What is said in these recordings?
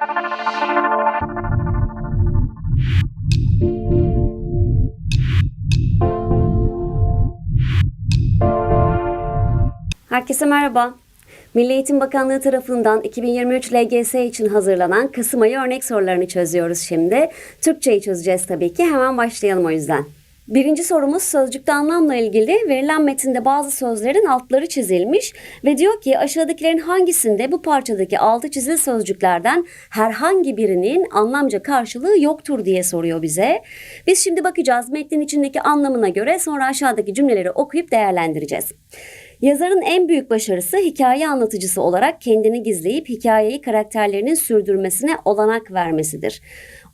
Herkese merhaba. Milli Eğitim Bakanlığı tarafından 2023 LGS için hazırlanan Kasım ayı örnek sorularını çözüyoruz şimdi. Türkçeyi çözeceğiz tabii ki. Hemen başlayalım o yüzden. Birinci sorumuz sözcükte anlamla ilgili verilen metinde bazı sözlerin altları çizilmiş ve diyor ki aşağıdakilerin hangisinde bu parçadaki altı çizili sözcüklerden herhangi birinin anlamca karşılığı yoktur diye soruyor bize. Biz şimdi bakacağız metnin içindeki anlamına göre sonra aşağıdaki cümleleri okuyup değerlendireceğiz. Yazarın en büyük başarısı hikaye anlatıcısı olarak kendini gizleyip hikayeyi karakterlerinin sürdürmesine olanak vermesidir.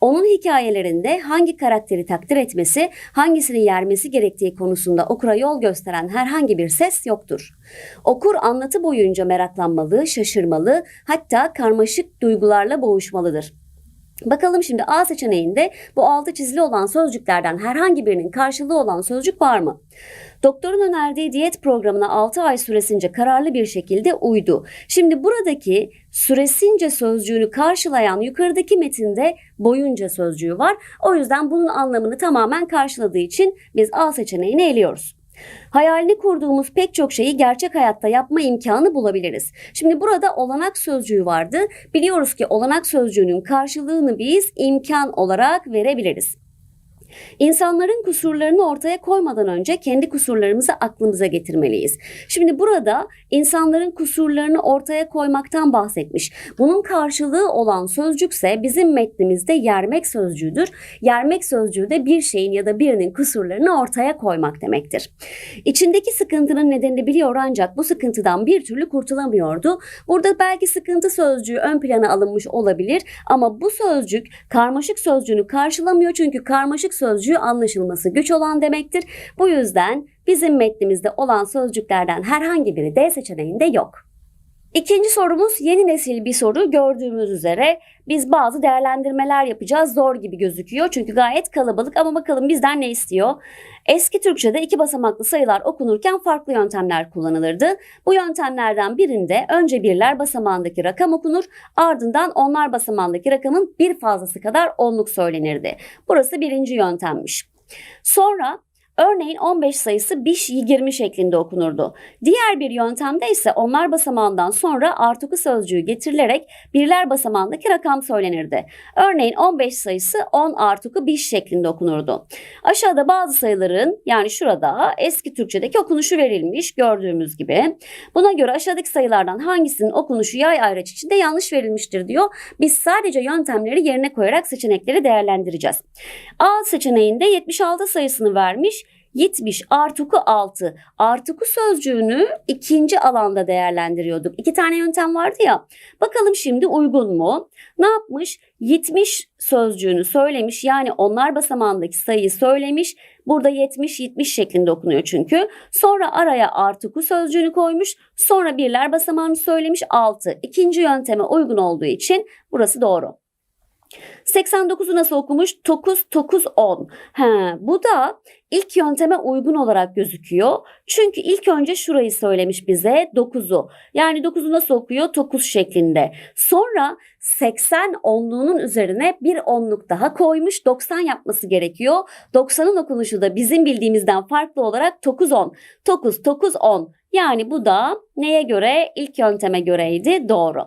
Onun hikayelerinde hangi karakteri takdir etmesi, hangisini yermesi gerektiği konusunda okura yol gösteren herhangi bir ses yoktur. Okur anlatı boyunca meraklanmalı, şaşırmalı, hatta karmaşık duygularla boğuşmalıdır. Bakalım şimdi A seçeneğinde bu altı çizili olan sözcüklerden herhangi birinin karşılığı olan sözcük var mı? Doktorun önerdiği diyet programına 6 ay süresince kararlı bir şekilde uydu. Şimdi buradaki süresince sözcüğünü karşılayan yukarıdaki metinde boyunca sözcüğü var. O yüzden bunun anlamını tamamen karşıladığı için biz A seçeneğini eliyoruz. Hayalini kurduğumuz pek çok şeyi gerçek hayatta yapma imkanı bulabiliriz. Şimdi burada olanak sözcüğü vardı. Biliyoruz ki olanak sözcüğünün karşılığını biz imkan olarak verebiliriz. İnsanların kusurlarını ortaya koymadan önce kendi kusurlarımızı aklımıza getirmeliyiz. Şimdi burada insanların kusurlarını ortaya koymaktan bahsetmiş. Bunun karşılığı olan sözcükse bizim metnimizde yermek sözcüğüdür. Yermek sözcüğü de bir şeyin ya da birinin kusurlarını ortaya koymak demektir. İçindeki sıkıntının nedenini biliyor ancak bu sıkıntıdan bir türlü kurtulamıyordu. Burada belki sıkıntı sözcüğü ön plana alınmış olabilir ama bu sözcük karmaşık sözcüğünü karşılamıyor çünkü karmaşık sözcüğü anlaşılması güç olan demektir. Bu yüzden bizim metnimizde olan sözcüklerden herhangi biri D seçeneğinde yok. İkinci sorumuz yeni nesil bir soru. Gördüğümüz üzere biz bazı değerlendirmeler yapacağız. Zor gibi gözüküyor çünkü gayet kalabalık ama bakalım bizden ne istiyor? Eski Türkçe'de iki basamaklı sayılar okunurken farklı yöntemler kullanılırdı. Bu yöntemlerden birinde önce birler basamağındaki rakam okunur, ardından onlar basamağındaki rakamın bir fazlası kadar onluk söylenirdi. Burası birinci yöntemmiş. Sonra Örneğin 15 sayısı biş 20 şeklinde okunurdu. Diğer bir yöntemde ise onlar basamağından sonra artıkı sözcüğü getirilerek birler basamağındaki rakam söylenirdi. Örneğin 15 sayısı 10 artıkı biş şeklinde okunurdu. Aşağıda bazı sayıların yani şurada eski Türkçedeki okunuşu verilmiş gördüğümüz gibi. Buna göre aşağıdaki sayılardan hangisinin okunuşu yay ayraç içinde yanlış verilmiştir diyor. Biz sadece yöntemleri yerine koyarak seçenekleri değerlendireceğiz. A seçeneğinde 76 sayısını vermiş. 70 artıku 6. Artıku sözcüğünü ikinci alanda değerlendiriyorduk. İki tane yöntem vardı ya. Bakalım şimdi uygun mu? Ne yapmış? 70 sözcüğünü söylemiş. Yani onlar basamağındaki sayıyı söylemiş. Burada 70 70 şeklinde okunuyor çünkü. Sonra araya artıku sözcüğünü koymuş. Sonra birler basamağını söylemiş 6. İkinci yönteme uygun olduğu için burası doğru. 89'u nasıl okumuş? 9, 9, 10. He, bu da ilk yönteme uygun olarak gözüküyor. Çünkü ilk önce şurayı söylemiş bize 9'u. Yani 9'u nasıl okuyor? 9 şeklinde. Sonra 80 onluğunun üzerine bir onluk daha koymuş. 90 yapması gerekiyor. 90'ın okunuşu da bizim bildiğimizden farklı olarak 9, 10. 9, 9, 10. Yani bu da neye göre? İlk yönteme göreydi. Doğru.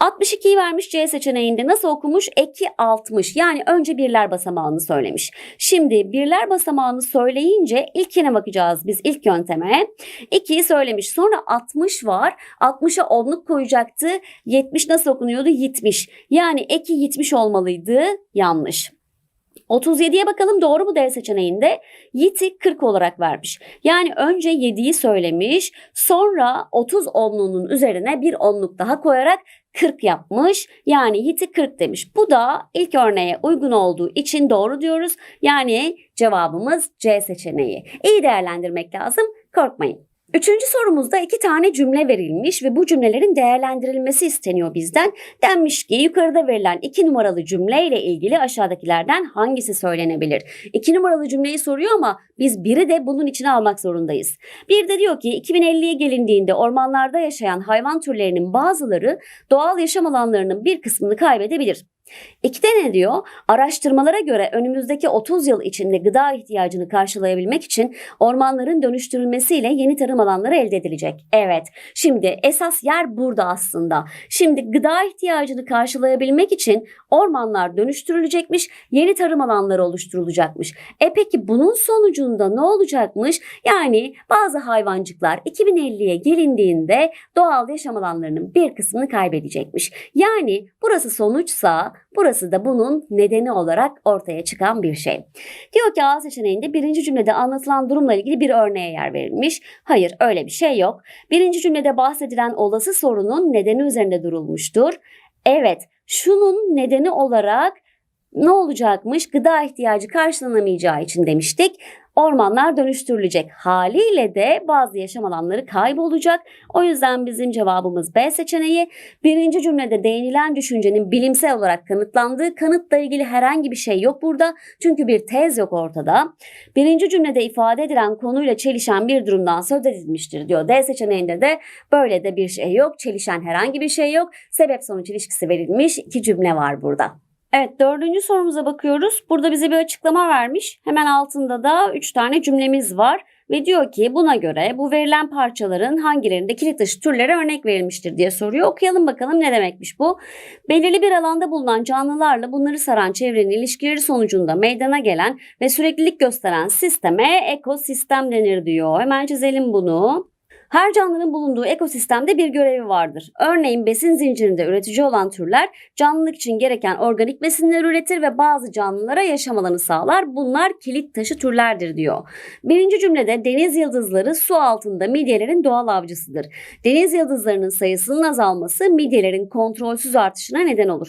62'yi vermiş C seçeneğinde nasıl okumuş? Eki 60. Yani önce birler basamağını söylemiş. Şimdi birler basamağını söyleyince ilkine bakacağız biz ilk yönteme. 2'yi söylemiş. Sonra 60 var. 60'a onluk koyacaktı. 70 nasıl okunuyordu? 70. Yani eki 70 olmalıydı. Yanlış. 37'ye bakalım doğru mu D seçeneğinde? Yiğit'i 40 olarak vermiş. Yani önce 7'yi söylemiş sonra 30 onluğunun üzerine bir onluk daha koyarak 40 yapmış. Yani Yiğit'i 40 demiş. Bu da ilk örneğe uygun olduğu için doğru diyoruz. Yani cevabımız C seçeneği. İyi değerlendirmek lazım. Korkmayın. Üçüncü sorumuzda iki tane cümle verilmiş ve bu cümlelerin değerlendirilmesi isteniyor bizden. Denmiş ki yukarıda verilen iki numaralı cümleyle ilgili aşağıdakilerden hangisi söylenebilir? İki numaralı cümleyi soruyor ama biz biri de bunun içine almak zorundayız. Bir de diyor ki 2050'ye gelindiğinde ormanlarda yaşayan hayvan türlerinin bazıları doğal yaşam alanlarının bir kısmını kaybedebilir. İkide ne diyor? Araştırmalara göre önümüzdeki 30 yıl içinde gıda ihtiyacını karşılayabilmek için ormanların dönüştürülmesiyle yeni tarım alanları elde edilecek. Evet, şimdi esas yer burada aslında. Şimdi gıda ihtiyacını karşılayabilmek için ormanlar dönüştürülecekmiş, yeni tarım alanları oluşturulacakmış. E peki bunun sonucunda ne olacakmış? Yani bazı hayvancıklar 2050'ye gelindiğinde doğal yaşam alanlarının bir kısmını kaybedecekmiş. Yani burası sonuçsa Burası da bunun nedeni olarak ortaya çıkan bir şey. Diyor ki A seçeneğinde birinci cümlede anlatılan durumla ilgili bir örneğe yer verilmiş. Hayır öyle bir şey yok. Birinci cümlede bahsedilen olası sorunun nedeni üzerinde durulmuştur. Evet şunun nedeni olarak ne olacakmış? Gıda ihtiyacı karşılanamayacağı için demiştik ormanlar dönüştürülecek. Haliyle de bazı yaşam alanları kaybolacak. O yüzden bizim cevabımız B seçeneği. Birinci cümlede değinilen düşüncenin bilimsel olarak kanıtlandığı kanıtla ilgili herhangi bir şey yok burada. Çünkü bir tez yok ortada. Birinci cümlede ifade edilen konuyla çelişen bir durumdan söz edilmiştir diyor. D seçeneğinde de böyle de bir şey yok. Çelişen herhangi bir şey yok. Sebep sonuç ilişkisi verilmiş. iki cümle var burada. Evet dördüncü sorumuza bakıyoruz. Burada bize bir açıklama vermiş. Hemen altında da üç tane cümlemiz var. Ve diyor ki buna göre bu verilen parçaların hangilerinde kilit taşı türlere örnek verilmiştir diye soruyor. Okuyalım bakalım ne demekmiş bu. Belirli bir alanda bulunan canlılarla bunları saran çevrenin ilişkileri sonucunda meydana gelen ve süreklilik gösteren sisteme ekosistem denir diyor. Hemen çizelim bunu. Her canlının bulunduğu ekosistemde bir görevi vardır. Örneğin besin zincirinde üretici olan türler canlılık için gereken organik besinler üretir ve bazı canlılara yaşam alanı sağlar. Bunlar kilit taşı türlerdir diyor. Birinci cümlede deniz yıldızları su altında midyelerin doğal avcısıdır. Deniz yıldızlarının sayısının azalması midyelerin kontrolsüz artışına neden olur.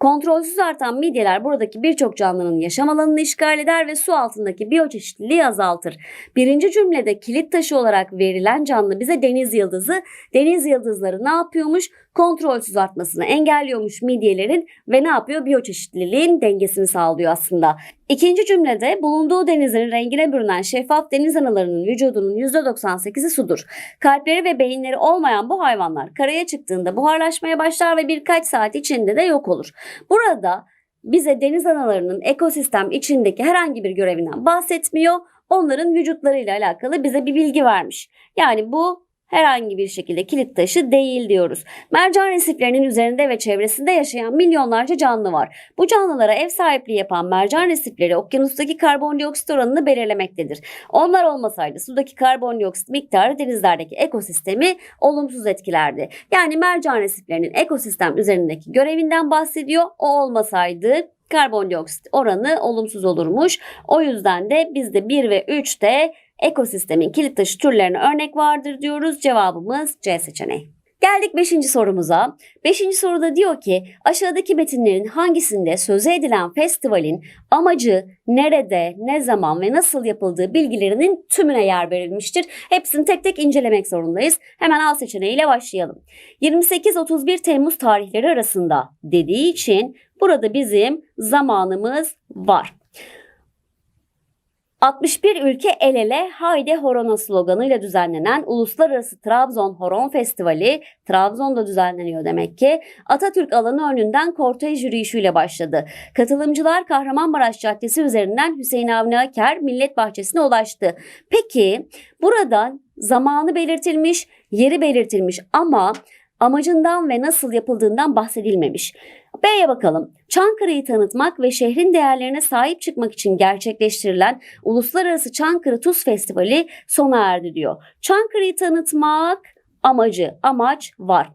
Kontrolsüz artan midyeler buradaki birçok canlının yaşam alanını işgal eder ve su altındaki biyoçeşitliliği azaltır. Birinci cümlede kilit taşı olarak verilen canlı bize deniz yıldızı. Deniz yıldızları ne yapıyormuş? Kontrolsüz artmasını engelliyormuş midyelerin ve ne yapıyor? Biyoçeşitliliğin dengesini sağlıyor aslında. İkinci cümlede bulunduğu denizin rengine bürünen şeffaf deniz analarının vücudunun %98'i sudur. Kalpleri ve beyinleri olmayan bu hayvanlar karaya çıktığında buharlaşmaya başlar ve birkaç saat içinde de yok olur. Burada bize deniz analarının ekosistem içindeki herhangi bir görevinden bahsetmiyor. Onların vücutlarıyla alakalı bize bir bilgi vermiş. Yani bu herhangi bir şekilde kilit taşı değil diyoruz. Mercan resiflerinin üzerinde ve çevresinde yaşayan milyonlarca canlı var. Bu canlılara ev sahipliği yapan mercan resifleri okyanustaki karbondioksit oranını belirlemektedir. Onlar olmasaydı sudaki karbondioksit miktarı denizlerdeki ekosistemi olumsuz etkilerdi. Yani mercan resiflerinin ekosistem üzerindeki görevinden bahsediyor. O olmasaydı karbondioksit oranı olumsuz olurmuş. O yüzden de bizde 1 ve 3'te ekosistemin kilit taşı türlerine örnek vardır diyoruz. Cevabımız C seçeneği. Geldik 5. sorumuza. 5. soruda diyor ki aşağıdaki metinlerin hangisinde söze edilen festivalin amacı, nerede, ne zaman ve nasıl yapıldığı bilgilerinin tümüne yer verilmiştir. Hepsini tek tek incelemek zorundayız. Hemen A seçeneğiyle başlayalım. 28-31 Temmuz tarihleri arasında dediği için burada bizim zamanımız var. 61 ülke el ele Haydi Horona sloganıyla düzenlenen Uluslararası Trabzon Horon Festivali Trabzon'da düzenleniyor demek ki. Atatürk alanı önünden kortej yürüyüşüyle başladı. Katılımcılar Kahramanmaraş Caddesi üzerinden Hüseyin Avni Aker Millet Bahçesi'ne ulaştı. Peki buradan zamanı belirtilmiş, yeri belirtilmiş ama amacından ve nasıl yapıldığından bahsedilmemiş. B'ye bakalım. Çankırı'yı tanıtmak ve şehrin değerlerine sahip çıkmak için gerçekleştirilen Uluslararası Çankırı Tuz Festivali sona erdi diyor. Çankırı'yı tanıtmak amacı, amaç var.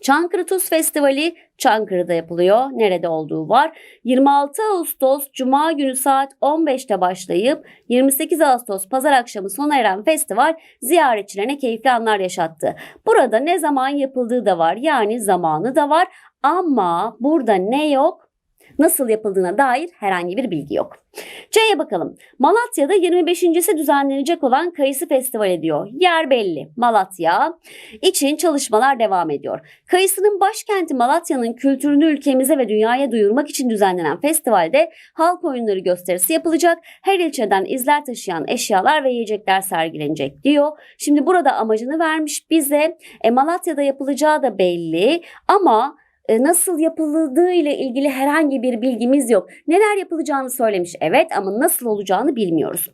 Çankırı Tuz Festivali Çankırı'da yapılıyor. Nerede olduğu var. 26 Ağustos Cuma günü saat 15'te başlayıp 28 Ağustos pazar akşamı sona eren festival ziyaretçilerine keyifli anlar yaşattı. Burada ne zaman yapıldığı da var yani zamanı da var ama burada ne yok? Nasıl yapıldığına dair herhangi bir bilgi yok. C'ye bakalım. Malatya'da 25.si düzenlenecek olan Kayısı Festivali diyor. Yer belli. Malatya için çalışmalar devam ediyor. Kayısının başkenti Malatya'nın kültürünü ülkemize ve dünyaya duyurmak için düzenlenen festivalde halk oyunları gösterisi yapılacak. Her ilçeden izler taşıyan eşyalar ve yiyecekler sergilenecek diyor. Şimdi burada amacını vermiş bize. E, Malatya'da yapılacağı da belli ama nasıl yapıldığı ile ilgili herhangi bir bilgimiz yok. Neler yapılacağını söylemiş evet ama nasıl olacağını bilmiyoruz.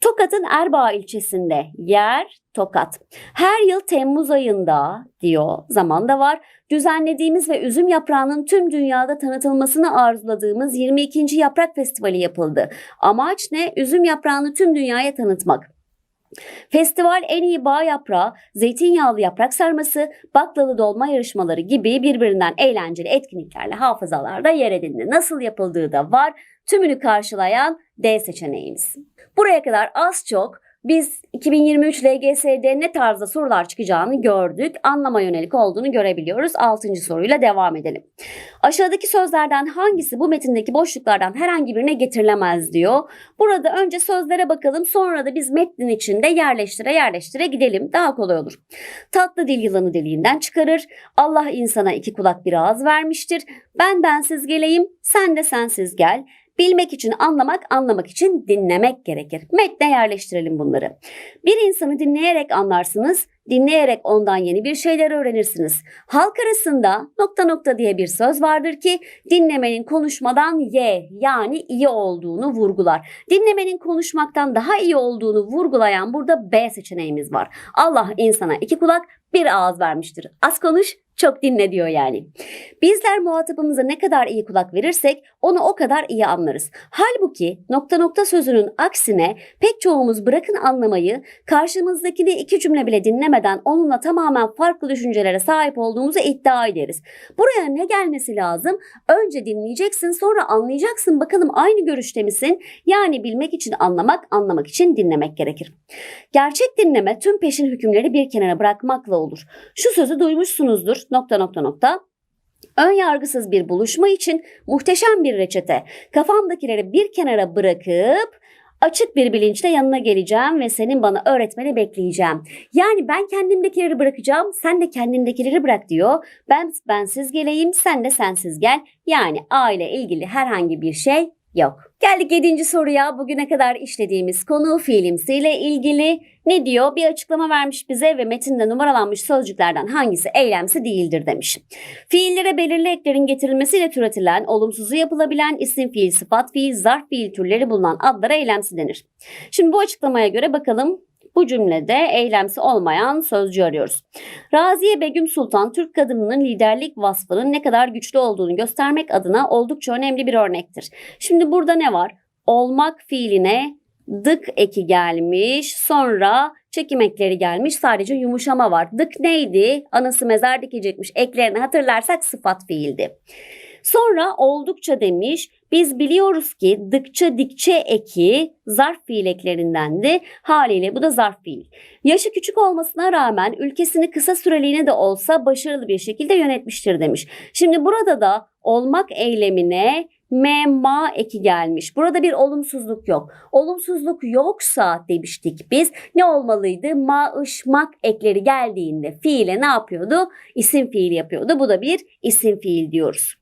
Tokat'ın Erbaa ilçesinde yer Tokat. Her yıl Temmuz ayında diyor zamanda var. Düzenlediğimiz ve üzüm yaprağının tüm dünyada tanıtılmasını arzuladığımız 22. Yaprak Festivali yapıldı. Amaç ne? Üzüm yaprağını tüm dünyaya tanıtmak. Festival en iyi bağ yaprağı, zeytinyağlı yaprak sarması, baklalı dolma yarışmaları gibi birbirinden eğlenceli etkinliklerle hafızalarda yer edindi. Nasıl yapıldığı da var. Tümünü karşılayan D seçeneğimiz. Buraya kadar az çok biz 2023 LGS'de ne tarzda sorular çıkacağını gördük. Anlama yönelik olduğunu görebiliyoruz. 6. soruyla devam edelim. Aşağıdaki sözlerden hangisi bu metindeki boşluklardan herhangi birine getirilemez diyor. Burada önce sözlere bakalım sonra da biz metnin içinde yerleştire yerleştire gidelim. Daha kolay olur. Tatlı dil yılanı deliğinden çıkarır. Allah insana iki kulak bir ağız vermiştir. Ben bensiz geleyim, sen de sensiz gel. Bilmek için anlamak, anlamak için dinlemek gerekir. Metne yerleştirelim bunları. Bir insanı dinleyerek anlarsınız, dinleyerek ondan yeni bir şeyler öğrenirsiniz. Halk arasında nokta nokta diye bir söz vardır ki dinlemenin konuşmadan ye yani iyi olduğunu vurgular. Dinlemenin konuşmaktan daha iyi olduğunu vurgulayan burada B seçeneğimiz var. Allah insana iki kulak bir ağız vermiştir. Az konuş, çok dinle diyor yani. Bizler muhatabımıza ne kadar iyi kulak verirsek onu o kadar iyi anlarız. Halbuki nokta nokta sözünün aksine pek çoğumuz bırakın anlamayı karşımızdakini iki cümle bile dinlemeden onunla tamamen farklı düşüncelere sahip olduğumuzu iddia ederiz. Buraya ne gelmesi lazım? Önce dinleyeceksin sonra anlayacaksın bakalım aynı görüşte misin? Yani bilmek için anlamak, anlamak için dinlemek gerekir. Gerçek dinleme tüm peşin hükümleri bir kenara bırakmakla olur. Şu sözü duymuşsunuzdur nokta nokta nokta. Ön yargısız bir buluşma için muhteşem bir reçete. Kafamdakileri bir kenara bırakıp açık bir bilinçle yanına geleceğim ve senin bana öğretmeni bekleyeceğim. Yani ben kendimdekileri bırakacağım, sen de kendindekileri bırak diyor. Ben bensiz geleyim, sen de sensiz gel. Yani aile ilgili herhangi bir şey yok. Geldik 7. soruya. Bugüne kadar işlediğimiz konu fiilimsiyle ilgili. Ne diyor? Bir açıklama vermiş bize ve metinde numaralanmış sözcüklerden hangisi eylemsi değildir demiş. Fiillere belirli eklerin getirilmesiyle türetilen, olumsuzu yapılabilen isim fiil, sıfat fiil, zarf fiil türleri bulunan adlara eylemsi denir. Şimdi bu açıklamaya göre bakalım bu cümlede eylemsi olmayan sözcüğü arıyoruz. Raziye Begüm Sultan Türk kadınının liderlik vasfının ne kadar güçlü olduğunu göstermek adına oldukça önemli bir örnektir. Şimdi burada ne var? Olmak fiiline dık eki gelmiş. Sonra çekim ekleri gelmiş. Sadece yumuşama var. Dık neydi? Anası mezar dikecekmiş. Eklerini hatırlarsak sıfat fiildi. Sonra oldukça demiş. Biz biliyoruz ki dıkça dikçe eki zarf fiil eklerindendi. Haliyle bu da zarf fiil. Yaşı küçük olmasına rağmen ülkesini kısa süreliğine de olsa başarılı bir şekilde yönetmiştir demiş. Şimdi burada da olmak eylemine me ma eki gelmiş. Burada bir olumsuzluk yok. Olumsuzluk yoksa demiştik biz ne olmalıydı? Ma ış mak ekleri geldiğinde fiile ne yapıyordu? İsim fiil yapıyordu. Bu da bir isim fiil diyoruz.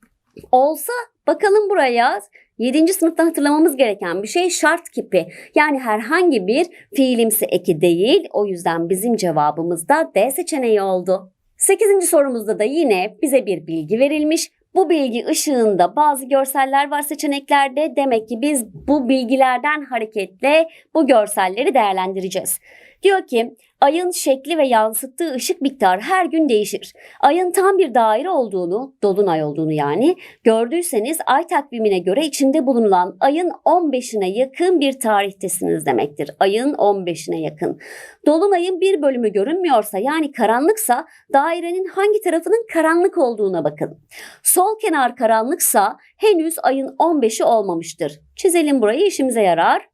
Olsa bakalım buraya 7. sınıftan hatırlamamız gereken bir şey şart kipi. Yani herhangi bir fiilimsi eki değil. O yüzden bizim cevabımız da D seçeneği oldu. 8. sorumuzda da yine bize bir bilgi verilmiş. Bu bilgi ışığında bazı görseller var seçeneklerde. Demek ki biz bu bilgilerden hareketle bu görselleri değerlendireceğiz. Diyor ki ayın şekli ve yansıttığı ışık miktarı her gün değişir. Ayın tam bir daire olduğunu, dolunay olduğunu yani gördüyseniz ay takvimine göre içinde bulunan ayın 15'ine yakın bir tarihtesiniz demektir. Ayın 15'ine yakın. Dolunayın bir bölümü görünmüyorsa yani karanlıksa dairenin hangi tarafının karanlık olduğuna bakın. Sol kenar karanlıksa henüz ayın 15'i olmamıştır. Çizelim burayı işimize yarar.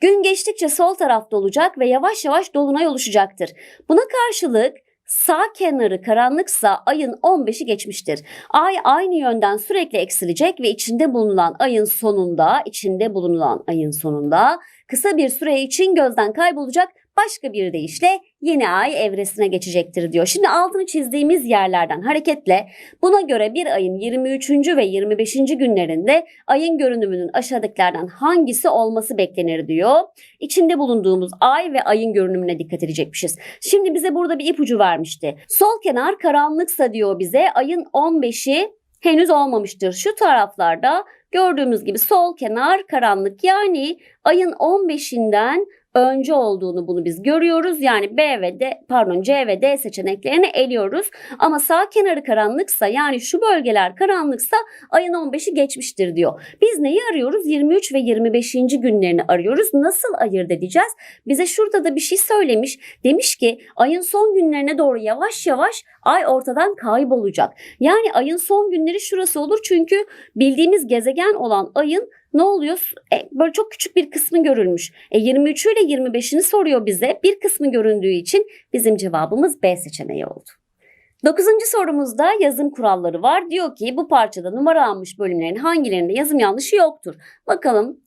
Gün geçtikçe sol tarafta olacak ve yavaş yavaş dolunay oluşacaktır. Buna karşılık sağ kenarı karanlıksa ayın 15'i geçmiştir. Ay aynı yönden sürekli eksilecek ve içinde bulunan ayın sonunda, içinde bulunan ayın sonunda kısa bir süre için gözden kaybolacak başka bir deyişle yeni ay evresine geçecektir diyor. Şimdi altını çizdiğimiz yerlerden hareketle buna göre bir ayın 23. ve 25. günlerinde ayın görünümünün aşağıdakilerden hangisi olması beklenir diyor. İçinde bulunduğumuz ay ve ayın görünümüne dikkat edecekmişiz. Şimdi bize burada bir ipucu vermişti. Sol kenar karanlıksa diyor bize ayın 15'i henüz olmamıştır. Şu taraflarda gördüğümüz gibi sol kenar karanlık yani ayın 15'inden önce olduğunu bunu biz görüyoruz. Yani B ve D pardon C ve D seçeneklerini eliyoruz. Ama sağ kenarı karanlıksa yani şu bölgeler karanlıksa ayın 15'i geçmiştir diyor. Biz neyi arıyoruz? 23 ve 25. günlerini arıyoruz. Nasıl ayırt edeceğiz? Bize şurada da bir şey söylemiş. Demiş ki ayın son günlerine doğru yavaş yavaş ay ortadan kaybolacak. Yani ayın son günleri şurası olur çünkü bildiğimiz gezegen olan ayın ne oluyor? E, böyle çok küçük bir kısmı görülmüş. E, 23 ile 25'ini soruyor bize. Bir kısmı göründüğü için bizim cevabımız B seçeneği oldu. Dokuzuncu sorumuzda yazım kuralları var. Diyor ki bu parçada numara almış bölümlerin hangilerinde yazım yanlışı yoktur. Bakalım.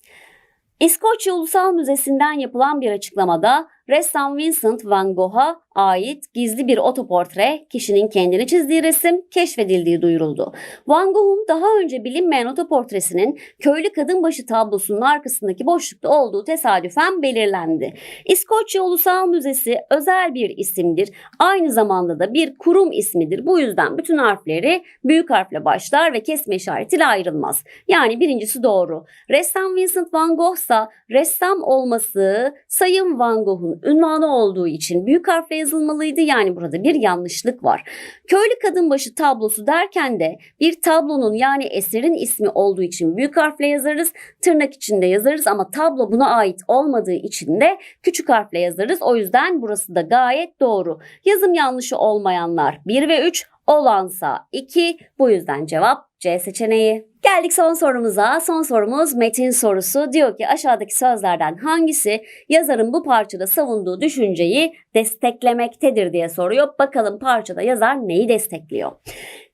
İskoçya Ulusal Müzesi'nden yapılan bir açıklamada ressam Vincent van Gogh'a ait gizli bir otoportre, kişinin kendini çizdiği resim keşfedildiği duyuruldu. Van Gogh'un daha önce bilinmeyen otoportresinin köylü kadın başı tablosunun arkasındaki boşlukta olduğu tesadüfen belirlendi. İskoçya Ulusal Müzesi özel bir isimdir. Aynı zamanda da bir kurum ismidir. Bu yüzden bütün harfleri büyük harfle başlar ve kesme işaretiyle ayrılmaz. Yani birincisi doğru. Ressam Vincent van Gogh ise ressam olması Sayın Van Gogh'un ünvanı olduğu için büyük harfle yazılmalıydı. Yani burada bir yanlışlık var. Köylü kadın başı tablosu derken de bir tablonun yani eserin ismi olduğu için büyük harfle yazarız. Tırnak içinde yazarız ama tablo buna ait olmadığı için de küçük harfle yazarız. O yüzden burası da gayet doğru. Yazım yanlışı olmayanlar 1 ve 3 olansa 2. Bu yüzden cevap C seçeneği. Geldik son sorumuza. Son sorumuz metin sorusu. Diyor ki aşağıdaki sözlerden hangisi yazarın bu parçada savunduğu düşünceyi desteklemektedir diye soruyor. Bakalım parçada yazar neyi destekliyor?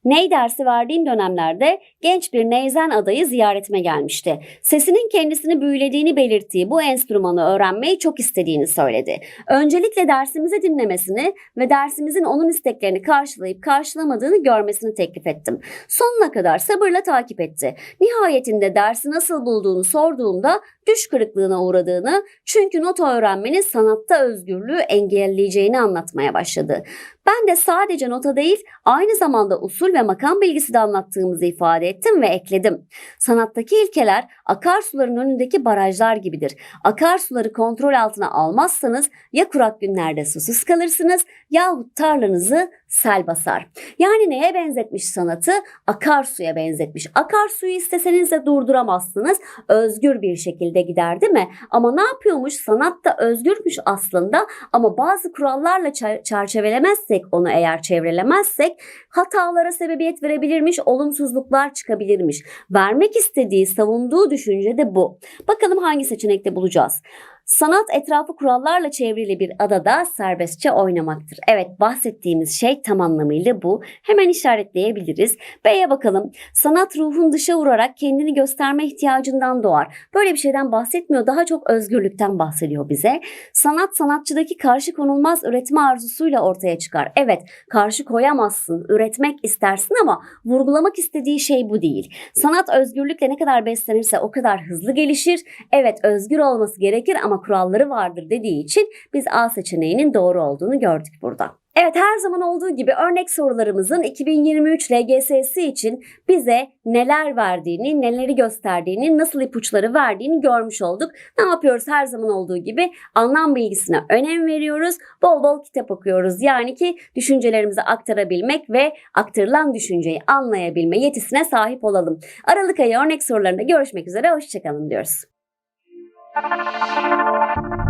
Ney dersi verdiğim dönemlerde genç bir neyzen adayı ziyaretime gelmişti. Sesinin kendisini büyülediğini belirttiği bu enstrümanı öğrenmeyi çok istediğini söyledi. Öncelikle dersimizi dinlemesini ve dersimizin onun isteklerini karşılayıp karşılamadığını görmesini teklif ettim. Sonuna kadar sabırla takip etti. Nihayetinde dersi nasıl bulduğunu sorduğumda düş kırıklığına uğradığını çünkü nota öğrenmenin sanatta özgürlüğü engelleyeceğini anlatmaya başladı. Ben de sadece nota değil aynı zamanda usul ve makam bilgisi de anlattığımızı ifade ettim ve ekledim. Sanattaki ilkeler akarsuların önündeki barajlar gibidir. Akarsuları kontrol altına almazsanız ya kurak günlerde susuz kalırsınız yahut tarlanızı sel basar. Yani neye benzetmiş sanatı? Akarsuya benzetmiş. Akarsuyu isteseniz de durduramazsınız. Özgür bir şekilde gider değil mi? Ama ne yapıyormuş? Sanat da özgürmüş aslında ama bazı kurallarla çer- çerçevelemezsek onu eğer çevrelemezsek hatalara sebebiyet verebilirmiş, olumsuzluklar çıkabilirmiş. Vermek istediği, savunduğu düşünce de bu. Bakalım hangi seçenekte bulacağız? Sanat etrafı kurallarla çevrili bir adada serbestçe oynamaktır. Evet bahsettiğimiz şey tam anlamıyla bu. Hemen işaretleyebiliriz. B'ye bakalım. Sanat ruhun dışa vurarak kendini gösterme ihtiyacından doğar. Böyle bir şeyden bahsetmiyor. Daha çok özgürlükten bahsediyor bize. Sanat sanatçıdaki karşı konulmaz üretme arzusuyla ortaya çıkar. Evet karşı koyamazsın. Üretmek istersin ama vurgulamak istediği şey bu değil. Sanat özgürlükle ne kadar beslenirse o kadar hızlı gelişir. Evet özgür olması gerekir ama kuralları vardır dediği için biz A seçeneğinin doğru olduğunu gördük burada. Evet her zaman olduğu gibi örnek sorularımızın 2023 LGS'si için bize neler verdiğini, neleri gösterdiğini, nasıl ipuçları verdiğini görmüş olduk. Ne yapıyoruz her zaman olduğu gibi anlam bilgisine önem veriyoruz. Bol bol kitap okuyoruz. Yani ki düşüncelerimizi aktarabilmek ve aktarılan düşünceyi anlayabilme yetisine sahip olalım. Aralık ayı örnek sorularında görüşmek üzere. Hoşçakalın diyoruz. Thank you.